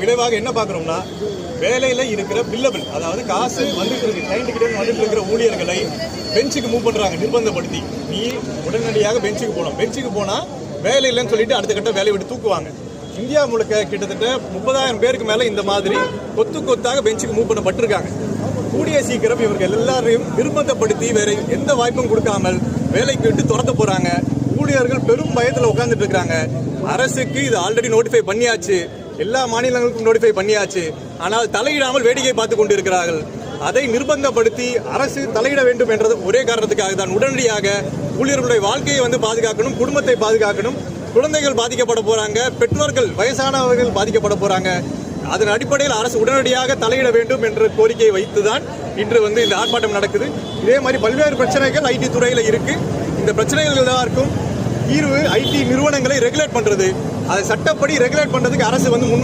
விளைவாக என்ன பார்க்குறோம்னா வேலையில் இருக்கிற பில்லபிள் அதாவது காசு வந்துட்டு இருக்கு கிளைண்ட் கிட்ட வந்துட்டு இருக்கிற ஊழியர்களை பெஞ்சுக்கு மூவ் பண்ணுறாங்க நிர்பந்தப்படுத்தி. நீ உடனடியாக பெஞ்சுக்கு போகணும் பெஞ்சுக்கு போனால் வேலை இல்லைன்னு சொல்லிட்டு அடுத்த கட்ட வேலையை விட்டு தூக்குவாங்க. இந்தியா முழுக்க கிட்டத்தட்ட முப்பதாயிரம் பேருக்கு மேலே இந்த மாதிரி கொத்து கொத்தாக பெஞ்சுக்கு மூவ் பண்ணப்பட்டிருக்காங்க. கூடிய சீக்கிரம் இவர்கள் எல்லாரையும் நிர்பந்தப்படுத்தி வேற எந்த வாய்ப்பும் கொடுக்காமல் வேலைக்கு விட்டு துரத்த போகிறாங்க ஊழியர்கள் பெரும் பயத்தில் உட்காந்துட்டு இருக்கிறாங்க. அரசுக்கு இது ஆல்ரெடி நோட்டிஃபை பண்ணியாச்சு. எல்லா மாநிலங்களுக்கும் நோட்டிஃபை பண்ணியாச்சு. ஆனால் தலையிடாமல் வேடிக்கை பார்த்து கொண்டிருக்கிறார்கள். அதை நிர்பந்தப்படுத்தி அரசு தலையிட வேண்டும் என்றது ஒரே காரணத்துக்காக தான். உடனடியாக ஊழியர்களுடைய வாழ்க்கையை வந்து பாதுகாக்கணும் குடும்பத்தை பாதுகாக்கணும். குழந்தைகள் பாதிக்கப்பட போறாங்க பெற்றோர்கள் வயசானவர்கள் பாதிக்கப்பட போறாங்க. அதன் அடிப்படையில் அரசு உடனடியாக தலையிட வேண்டும் என்ற கோரிக்கையை வைத்துதான் இன்று வந்து இந்த ஆர்ப்பாட்டம் நடக்குது. இதே மாதிரி பல்வேறு பிரச்சனைகள் ஐடி துறையில் இருக்கு. இந்த பிரச்சனைகள் தான் இருக்கும் தீர்வு ஐடி நிறுவனங்களை ரெகுலேட் பண்றது. அதை சட்டப்படி ரெகுலேட் பண்றதுக்கு அரசு வந்து முன்வர